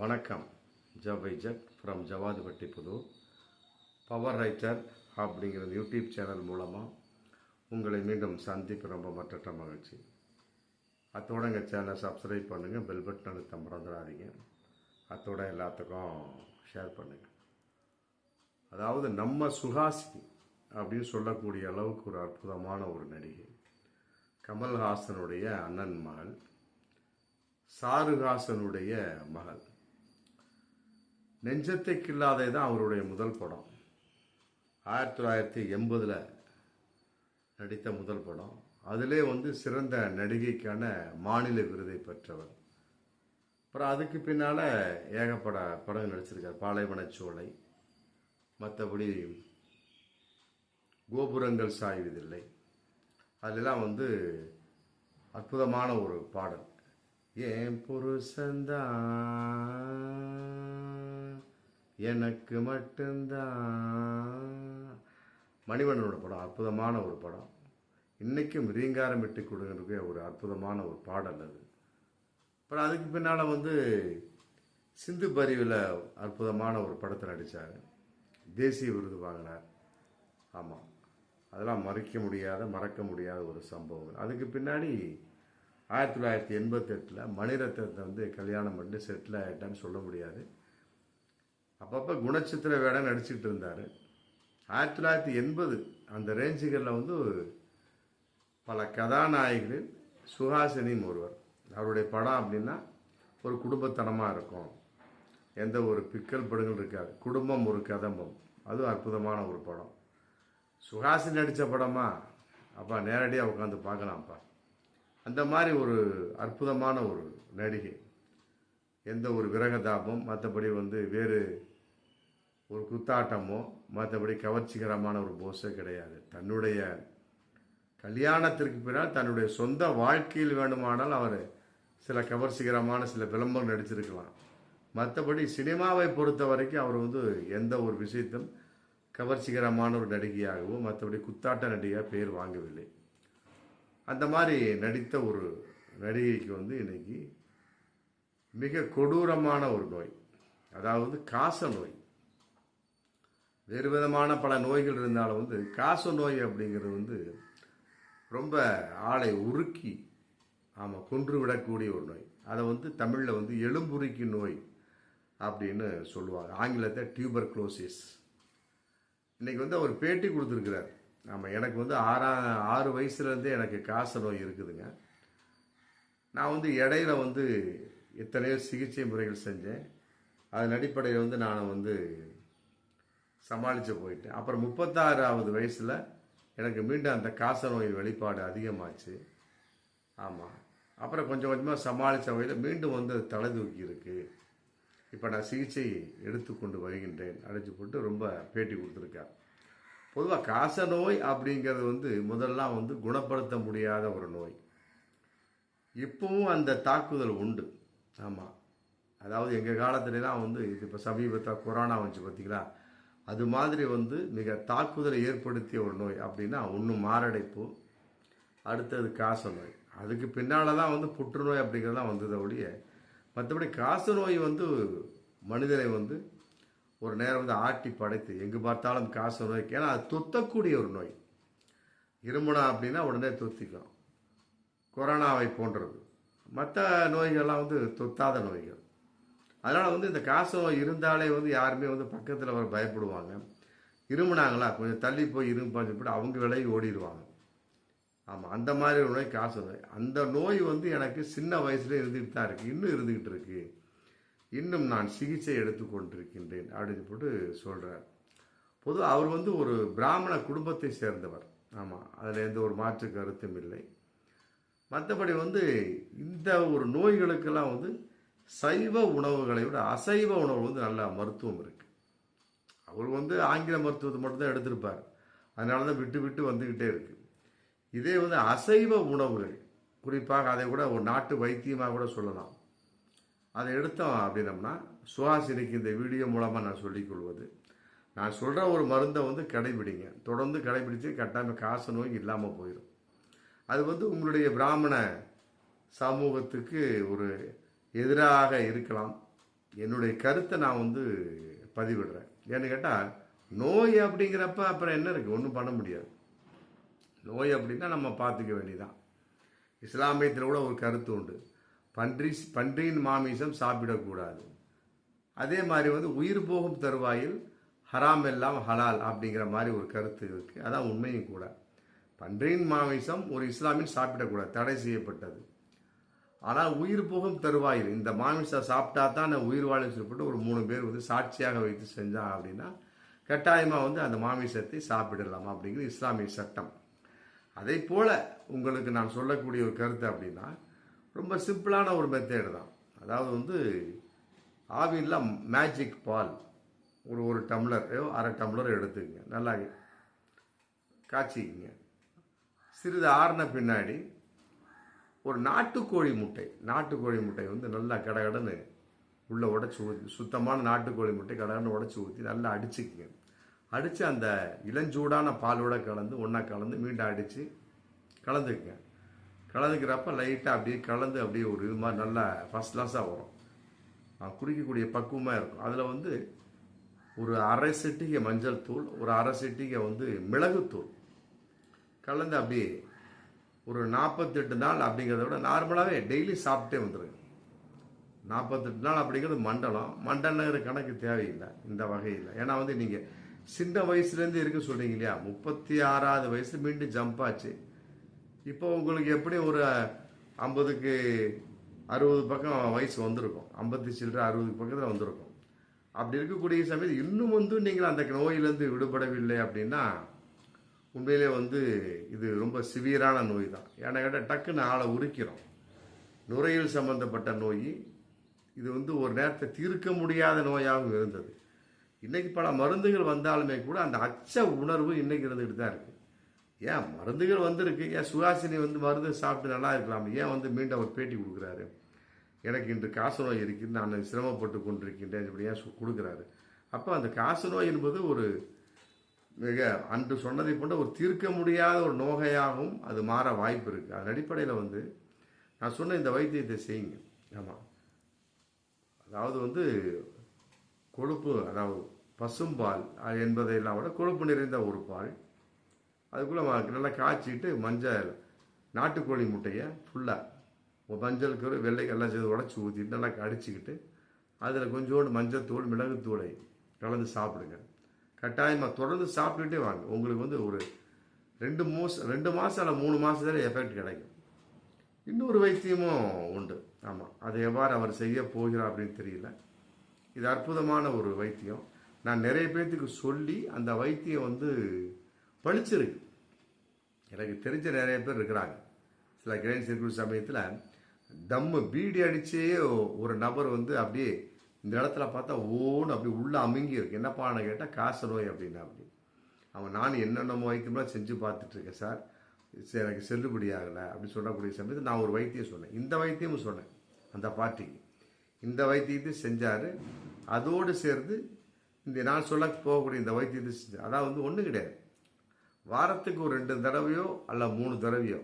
வணக்கம். ஜவைஜக் from Javadhupatti Pudur. Power writer அப்படிங்கிற YouTube channel மூலமாக உங்களை மீண்டும் சந்திப்பு ரொம்ப மற்ற மகிழ்ச்சி. அத்தோட எங்கள் சேனலை சப்ஸ்கிரைப் பண்ணுங்கள் பெல் பட்டன் அழுத்த மறந்துடாதீங்க. அத்தோட எல்லாத்துக்கும் ஷேர் பண்ணுங்கள் அதாவது நம்ம சுஹாசினி அப்படின்னு சொல்லக்கூடிய அளவுக்கு ஒரு அற்புதமான ஒரு நடிகை. கமல்ஹாசனுடைய அண்ணன் மகள். சாருஹாசனுடைய மகள். நெஞ்சத்தை கில்லாதே தான் அவருடைய முதல் படம். ஆயிரத்தி தொள்ளாயிரத்தி எண்பதில் நடித்த முதல் படம். அதிலே வந்து சிறந்த நடிகைக்கான மாநில விருதை பெற்றவர். அப்புறம் அதுக்கு பின்னால் ஏகப்பட படம் நடிச்சிருக்கார். பாலைவனச்சோலை மற்றபடி கோபுரங்கள் சாய்வதில்லை. அதிலெல்லாம் வந்து அற்புதமான ஒரு பாடல். ஏன் புருஷந்தான் எனக்கு மட்டும்தான். மணிவண்ணனோட படம் அற்புதமான ஒரு படம். இன்றைக்கும் ரீங்காரம் விட்டு கொடுங்கிற ஒரு அற்புதமான ஒரு பாடல் அது. அப்புறம் அதுக்கு பின்னால் வந்து சிந்து பரிவில் அற்புதமான ஒரு படத்தை நடித்தார் தேசிய விருது வாங்கினார். ஆமாம் அதெல்லாம் மறைக்க முடியாத மறக்க முடியாத ஒரு சம்பவம் அதுக்கு பின்னாடி ஆயிரத்தி தொள்ளாயிரத்தி எண்பத்தெட்டில் மணிரத்னத்தை வந்து கல்யாணம் பண்ணி செட்டில் ஆகிட்டான்னு சொல்ல முடியாது. அப்பப்போ குணச்சித்திர வேடம் நடிச்சிட்டு இருந்தார். ஆயிரத்தி தொள்ளாயிரத்தி எண்பது அந்த ரேஞ்சுகளில் வந்து பல கதாநாயகர்கள் சுஹாசினியும் ஒருவர். அவருடைய படம் அப்படின்னா ஒரு குடும்பத்தனமாக இருக்கும். எந்த ஒரு பிக்கல் படங்களும் இருக்காது. குடும்பம் ஒரு கதம்பம். அதுவும் அற்புதமான ஒரு படம். சுஹாசினி நடித்த படமா? அப்பா நேரடியாக உட்காந்து பார்க்கலாம்ப்பா. அந்த மாதிரி ஒரு அற்புதமான ஒரு நடிகை. எந்த ஒரு விரகதாபம் மற்றபடி வந்து வேறு ஒரு குத்தாட்டமோ மற்றபடி கவர்ச்சிகரமான ஒரு போஸோ கிடையாது. தன்னுடைய கல்யாணத்திற்கு பின்னால் தன்னுடைய சொந்த வாழ்க்கையில் வேண்டுமானால் அவர் சில கவர்ச்சிகரமான சில விளம்பரம் நடிச்சிருக்கலாம். மற்றபடி சினிமாவை பொறுத்த வரைக்கும் அவர் வந்து எந்த ஒரு விஷயத்தும் கவர்ச்சிகரமான ஒரு நடிகையாகவோ மற்றபடி குத்தாட்ட நடிகையாக பேர் வாங்கவில்லை. அந்த மாதிரி நடித்த ஒரு நடிகைக்கு வந்து இன்னைக்கு மிக கொடூரமான ஒரு நோய். அதாவது காச நோய். வேறு விதமான பல நோய்கள் இருந்தாலும் வந்து காச நோய் அப்படிங்கிறது வந்து ரொம்ப ஆளை உருக்கி ஆமாம் கொன்று விடக்கூடிய ஒரு நோய். அதை வந்து தமிழில் வந்து எலும்புருக்கி நோய் அப்படின்னு சொல்லுவாங்க. ஆங்கிலத்தை டியூபர் குளோசிஸ் இன்றைக்கி வந்து அவர் பேட்டி கொடுத்துருக்கிறார். ஆமாம் எனக்கு வந்து ஆறா ஆறு வயசுலேருந்தே எனக்கு காச நோய் இருக்குதுங்க. நான் வந்து இடையில வந்து எத்தனையோ சிகிச்சை முறைகள் செஞ்சேன். அதன் அடிப்படையில் வந்து நான் வந்து சமாளித்து போயிட்டேன். அப்புறம் முப்பத்தாறாவது வயசில் எனக்கு மீண்டும் அந்த காச நோய் வெளிப்பாடு அதிகமாச்சு. ஆமாம் அப்புறம் கொஞ்சம் கொஞ்சமாக சமாளித்த வகையில் மீண்டும் வந்து அது தலை தூக்கி இருக்குது இப்போ நான் சிகிச்சை எடுத்துக்கொண்டு வருகின்றேன். அழைச்சி போட்டு ரொம்ப பேட்டி கொடுத்துருக்கார். பொதுவாக காச நோய் அப்படிங்கிறது வந்து முதல்லாம் வந்து குணப்படுத்த முடியாத ஒரு நோய். இப்பவும் அந்த தாக்குதல் உண்டு. ஆமாம் அதாவது எங்கள் காலத்துலலாம் வந்து இது இப்போ சமீபத்தில் கொரோனா வந்துச்சு பார்த்தீங்களா அது மாதிரி வந்து மிக தாக்குதலை ஏற்படுத்திய ஒரு நோய் அப்படின்னா ஒன்று மாரடைப்பு அடுத்தது காச நோய். அதுக்கு பின்னால் தான் வந்து புற்றுநோய் அப்படிங்கிறதான் வந்தது ஒழிய மற்றபடி காச நோய் வந்து மனிதனை வந்து ஒரு நேரம் வந்து ஆட்டி படைத்து எங்கே பார்த்தாலும் காச நோய் ஏன்னா அது தொத்தக்கூடிய ஒரு நோய். இருமுனா அப்படின்னா உடனே துத்திக்கும். கொரோனாவை போன்றது. மற்ற நோய்கள்லாம் வந்து தொத்தாத நோய்கள். அதனால் வந்து இந்த காசோ இருந்தாலே வந்து யாருமே வந்து பக்கத்தில் வர பயப்படுவாங்க. இருமுனாங்களா? கொஞ்சம் தள்ளி போய் இருப்பான்னு சொல்லிட்டு அவங்க விலகி ஓடிடுவாங்க. ஆமாம் அந்த மாதிரி ஒரு நோய் காசு நோய் அந்த நோய் வந்து எனக்கு சின்ன வயசுல இருந்துகிட்டு தான் இருக்குது இன்னும் இருந்துக்கிட்டு இருக்கு. இன்னும் நான் சிகிச்சை எடுத்துக்கொண்டிருக்கின்றேன் அப்படின்னு போட்டு சொல்கிறார் பொதுவாக அவர் வந்து ஒரு பிராமண குடும்பத்தை சேர்ந்தவர். ஆமாம் அதில் எந்த ஒரு மாற்று கருத்தும் இல்லை. மற்றபடி வந்து இந்த ஒரு நோய்களுக்கெல்லாம் வந்து சைவ உணவுகளை விட அசைவ உணவு வந்து நல்ல மருத்துவம் இருக்கு. அவர் வந்து ஆங்கில மருத்துவத்தை மட்டும்தான் எடுத்திருப்பார். அதனால தான் விட்டு விட்டு வந்துக்கிட்டே இருக்கு. இதே வந்து அசைவ உணவுகள் குறிப்பாக அதை கூட ஒரு நாட்டு வைத்தியமாக கூட சொல்லலாம். அதை எடுத்தோம் அப்படின்னம்னா சுவாசினிக்கு இந்த வீடியோ மூலமாக நான் சொல்லிக்கொள்வது நான் சொல்கிற ஒரு மருந்தை வந்து கடைபிடிங்க. தொடர்ந்து கடைபிடித்து கட்டாமல் காசு நோய் இல்லாமல் போயிடும் அது வந்து உங்களுடைய பிராமண சமூகத்துக்கு ஒரு எதிராக இருக்கலாம். என்னுடைய கருத்தை நான் வந்து பதிவிடுறேன். ஏன்னு கேட்டால் நோய் அப்படிங்கிறப்ப அப்புறம் என்ன இருக்குது ஒன்றும் பண்ண முடியாது. நோய் அப்படின்னா நம்ம பார்த்துக்க வேண்டியதான் இஸ்லாமியத்தில் கூட ஒரு கருத்து உண்டு. பன்றி பன்றியின் மாமிசம் சாப்பிடக்கூடாது. அதே மாதிரி வந்து உயிர் போகும் தருவாயில் ஹராம் எல்லாம் ஹலால் அப்படிங்கிற மாதிரி ஒரு கருத்து இருக்குது அதான் உண்மையும் கூட. பன்றியின் மாமிசம் ஒரு இஸ்லாமியன் சாப்பிடக்கூடாது தடை செய்யப்பட்டது. ஆனால் உயிர் போகும் தருவாயில் இந்த மாமிசம் சாப்பிட்டா தான் நான் உயிர் வாழும் சொல்லப்பட்டு ஒரு மூணு பேர் வந்து சாட்சியாக வைத்து செஞ்சான் அப்படின்னா கட்டாயமாக வந்து அந்த மாமிசத்தை சாப்பிடலாம் அப்படிங்கிறது இஸ்லாமிய சட்டம். அதே போல் உங்களுக்கு நான் சொல்லக்கூடிய ஒரு கருத்து அப்படின்னா ரொம்ப சிம்பிளான ஒரு மெத்தேடு தான். அதாவது வந்து ஆவியில் மேஜிக் பால் ஒரு ஒரு டம்ளர் அரை டம்ளர் எடுத்துக்கங்க. நல்லா காய்ச்சிக்கிங்க. சிறிது ஆறின பின்னாடி ஒரு நாட்டுக்கோழி முட்டை. நாட்டுக்கோழி முட்டை வந்து நல்லா கடகடன்னு உள்ளே உடச்சி ஊற்றி சுத்தமான நாட்டுக்கோழி முட்டை கடகடன்னு உடச்சி ஊற்றி நல்லா அடிச்சுக்குங்க. அடித்து அந்த இளஞ்சூடான பாலோட கலந்து ஒன்றா கலந்து மீண்டும் அடித்து கலந்துக்குங்க. கலந்துக்கிறப்ப லைட்டாக அப்படியே கலந்து அப்படியே ஒரு இது மாதிரி நல்லா ஃபஸ்ட் கிளாஸாக வரும். குடிக்கக்கூடிய பக்குவமாக இருக்கும். அதில் வந்து ஒரு அரை செட்டிகை மஞ்சள் தூள் ஒரு அரை செட்டிகை வந்து மிளகுத்தூள். கலந்து அப்படியே ஒரு நாற்பத்தெட்டு நாள் அப்படிங்கிறத விட நார்மலாகவே டெய்லி சாப்பிட்டே வந்துடுங்க நாற்பத்தெட்டு நாள் அப்படிங்கிறது மண்டலம். மண்டலங்கிற கணக்கு தேவையில்லை இந்த வகையில். ஏன்னா வந்து நீங்கள் சின்ன வயசுலேருந்து இருக்க சொல்கிறீங்க இல்லையா? முப்பத்தி ஆறாவது வயசு மீண்டும் ஜம்ப் ஆச்சு. இப்போ உங்களுக்கு எப்படி ஒரு ஐம்பதுக்கு அறுபது பக்கம் வயசு வந்திருக்கும். ஐம்பத்தி சில்லற அறுபது பக்கத்தில் வந்திருக்கும். அப்படி இருக்கக்கூடிய சமயத்தில் இன்னும் வந்து நீங்கள் அந்த நோயிலேருந்து விடுபடவில்லை அப்படின்னா உண்மையிலே வந்து இது ரொம்ப சிவியரான நோய் தான் ஏன்னா கேட்டால் டக்குன்னு ஆளை உரிக்கிறோம். நுரையில் சம்பந்தப்பட்ட நோய் இது வந்து ஒரு நேரத்தை தீர்க்க முடியாத நோயாகவும் இருந்தது. இன்றைக்கி பல மருந்துகள் வந்தாலுமே கூட அந்த அச்ச உணர்வு இன்றைக்கி இருந்துகிட்டு தான் இருக்குது ஏன் மருந்துகள் வந்திருக்கு? ஏன் சுகாசினி வந்து மருந்து சாப்பிட்டு நல்லா இருக்கலாம்? ஏன் வந்து மீண்டும் அவர் பேட்டி கொடுக்குறாரு? எனக்கு இன்று காசு நோய் இருக்குது நான் சிரமப்பட்டு கொண்டிருக்கின்றேன் இப்படி ஏன் கொடுக்குறாரு? அப்போ அந்த காசு நோய் என்பது ஒரு மிக அன்று சொன்னதை போன்ற ஒரு தீர்க்க முடியாத ஒரு நோகையாகவும் அது மாற வாய்ப்பு இருக்குது அதன் அடிப்படையில் வந்து நான் சொன்ன இந்த வைத்தியத்தை செய்யுங்க. ஆமாம் அதாவது வந்து கொழுப்பு அதாவது பசும்பால் என்பதையெல்லாம் விட கொழுப்பு நிறைந்த ஒரு பால். அதுக்குள்ளே நல்லா காய்ச்சிட்டு மஞ்சள் நாட்டுக்கோழி முட்டையை ஃபுல்லாக மஞ்சள் கரு வெள்ளை எல்லாம் சேர்த்து உடச்சி ஊற்றிட்டு நல்லா கடிச்சிக்கிட்டு அதில் கொஞ்சோண்டு மஞ்சத்தூள் மிளகுத்தூளை கலந்து சாப்பிடுங்க. கட்டாயமாக தொடர்ந்து சாப்பிட்டுட்டே வாங்க. உங்களுக்கு வந்து ஒரு ரெண்டு மாதம் ரெண்டு மாதம் இல்லை மூணு மாதத்துல எஃபெக்ட் கிடைக்கும். இன்னொரு வைத்தியமும் உண்டு. ஆமாம் அதை எவ்வாறு அவர் செய்ய போகிறார் அப்படின்னு தெரியல. இது அற்புதமான ஒரு வைத்தியம். நான் நிறைய பேர்த்துக்கு சொல்லி அந்த வைத்தியம் வந்து பழிச்சிருக்கு எனக்கு தெரிஞ்ச நிறைய பேர் இருக்கிறாங்க. சில கிரேன் இருக்கிற சமயத்தில் தம்மு பீடி அடிச்சே ஒரு நபர் வந்து அப்படியே இந்த இடத்துல பார்த்தா ஓன்னு அப்படி உள்ளே அமுங்கி இருக்கு. என்னப்பான்னு கேட்டால் காசு நோய் அப்படின்னா அப்படி. அவன் நான் என்னென்னமோ வைத்தியம்லாம் செஞ்சு பார்த்துட்ருக்கேன் சார். சரி, எனக்கு செல்லுபடி ஆகலை அப்படி சொல்லக்கூடிய சமயத்தில் நான் ஒரு வைத்தியம் சொன்னேன். இந்த வைத்தியமும் சொன்னேன். அந்த பார்ட்டிக்கு இந்த வைத்தியத்தையும் செஞ்சார். அதோடு சேர்ந்து இந்த நான் சொல்ல போகக்கூடிய இந்த வைத்தியத்தை செஞ்சார். அதான் வந்து ஒன்றும் கிடையாது. வாரத்துக்கு ஒரு ரெண்டு தடவையோ அல்ல மூணு தடவையோ.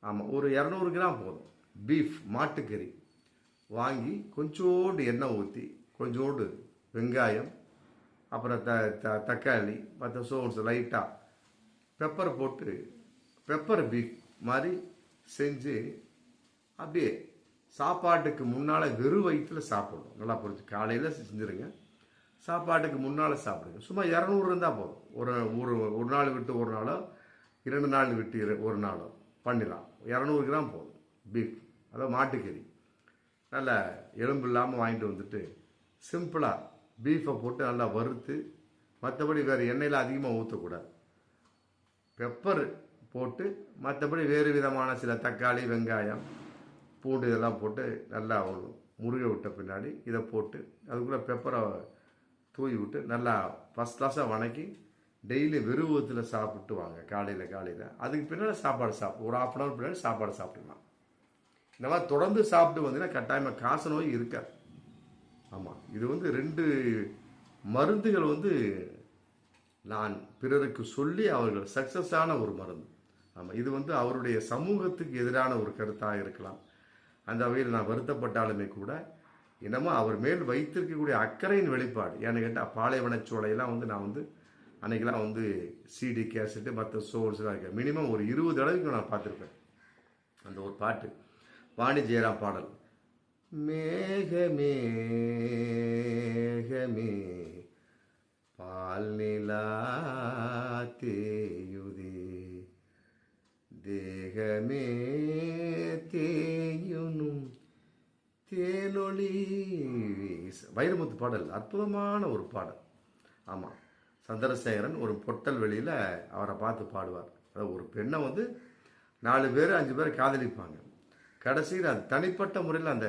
ஆமாம் ஒரு இரநூறு கிராம் போதும். பீஃப் மாட்டுக்கறி. வாங்கி கொஞ்சோண்டு எண்ணெய் ஊற்றி கொஞ்சோண்டு வெங்காயம் அப்புறம் த த தக்காளி மற்ற சோன்ஸ் லைட்டாக பெப்பர் போட்டு பெப்பர் பீஃப் மாதிரி செஞ்சு அப்படியே சாப்பாட்டுக்கு முன்னால் வெறும் வயிற்றில் சாப்பிடணும். நல்லா புரிஞ்சு காலையில் செஞ்சுருங்க. சாப்பாட்டுக்கு முன்னால் சாப்பிடுங்க. சும்மா இரநூறு இருந்தால் போதும். ஒரு ஒரு ஒரு நாள் விட்டு ஒரு நாளோ இரண்டு நாள் விட்டு இரு- ஒரு நாளோ பண்ணிடலாம். இரநூறு கிராம் போதும். பீஃப் அதாவது மாட்டுக்கறி. நல்ல எலும்பு இல்லாமல் வாங்கிட்டு வந்துட்டு சிம்பிளாக பீஃபை போட்டு நல்லா வறுத்து மற்றபடி வேறு எண்ணெயில் அதிகமாக ஊற்றக்கூடாது பெப்பர் போட்டு மற்றபடி வேறு விதமான சில தக்காளி வெங்காயம் பூண்டு இதெல்லாம் போட்டு நல்லா முருகை விட்ட பின்னாடி இதை போட்டு அதுக்குள்ளே பெப்பரை தூவி விட்டு நல்லா ஃபஸ்ட் கிளாஸாக வணக்கி டெய்லி வெறுவத்தில் சாப்பிட்டு வாங்க. காலையில் காலையில். அதுக்கு பின்னாடி சாப்பாடு சாப்பிடு ஒரு ஆஃப் அன் ஹவர் பின்னாடி சாப்பாடு சாப்பிடலாம். இந்த மாதிரி தொடர்ந்து சாப்பிட்டு வந்தீங்கன்னா கட்டாயமாக காச நோய் இருக்காது. ஆமாம் இது வந்து ரெண்டு மருந்துகள் வந்து நான் பிறருக்கு சொல்லி அவர்கள் சக்ஸஸான ஒரு மருந்து. ஆமாம் இது வந்து அவருடைய சமூகத்துக்கு எதிரான ஒரு கருத்தாக இருக்கலாம். அந்த வகையில் நான் வருத்தப்பட்டாலுமே கூட என்னமோ அவர் மேல் வைத்திருக்கக்கூடிய அக்கறையின் வெளிப்பாடு. ஏன்னு கேட்டால் பாலைவனச்சோலையெல்லாம் வந்து நான் வந்து அன்னைக்கெல்லாம் வந்து சிடி கேசட்டு மற்ற சோர்ஸ்லாம் இருக்கேன். மினிமம் ஒரு இருபது அளவுக்கு நான் பார்த்துருப்பேன். அந்த ஒரு பாட்டு. வாணி ஜெயராம் பாடல். மேகமே மேகமே பால் நிலா தேயுதே. தேகமே தேயுனும் தேனொளி வைரமுத்து பாடல் அற்புதமான ஒரு பாடல். ஆமாம் சந்திரசேகரன் ஒரு பொட்டல் வெளியில் அவரை பார்த்து பாடுவார். அதாவது ஒரு பெண்ணை வந்து நாலு பேர் அஞ்சு பேர் காதலிப்பாங்க. கடைசியில் அது தனிப்பட்ட முறையில் அந்த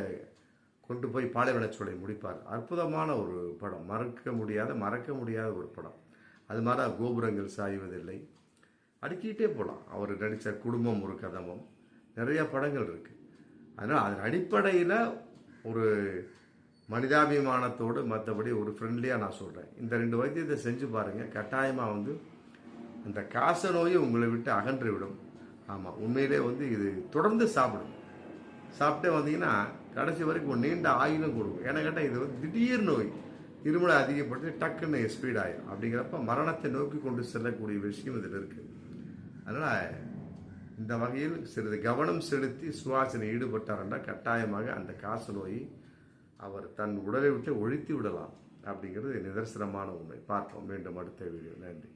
கொண்டு போய் பாலைவனச்சோலை முடிப்பார். அற்புதமான ஒரு படம். மறக்க முடியாத மறக்க முடியாத ஒரு படம். அது மாதிரி தான் கோபுரங்கள் சாய்வதில்லை. அடுக்கிட்டே போகலாம் அவர் நடித்த குடும்பம் ஒரு கதமம். நிறைய படங்கள் இருக்குது அதனால் அதன் அடிப்படையில் ஒரு மனிதாபிமானத்தோடு மற்றபடி ஒரு ஃப்ரெண்ட்லியாக நான் சொல்கிறேன் இந்த ரெண்டு வைத்தியத்தை செஞ்சு பாருங்கள் கட்டாயமாக வந்து அந்த காச நோயை உங்களை விட்டு அகன்று விடும். ஆமாம் உண்மையிலே வந்து இது தொடர்ந்து சாப்பிடும். சாப்பிட்டே வந்தீங்கன்னா கடைசி வரைக்கும் ஒரு நீண்ட ஆயுளும் கொடுக்கும். ஏன்னா கேட்டால் இது வந்து திடீர் நோய். இருமலை அதிகப்படுத்தி டக்குன்னு ஸ்பீட் ஆயிடும் அப்படிங்கிறப்ப மரணத்தை நோக்கி கொண்டு செல்லக்கூடிய விஷயம் இதில் இருக்குது அதனால் இந்த வகையில் சிறிது கவனம் செலுத்தி சுவாசனை ஈடுபட்டார்னா கட்டாயமாக அந்த காச நோயை அவர் தன் உடலை விட்டு ஒழித்து விடலாம். அப்படிங்கிறது நிதர்சனமான உண்மை. பார்ப்போம். மீண்டும் அடுத்த வீடியோ நன்றி.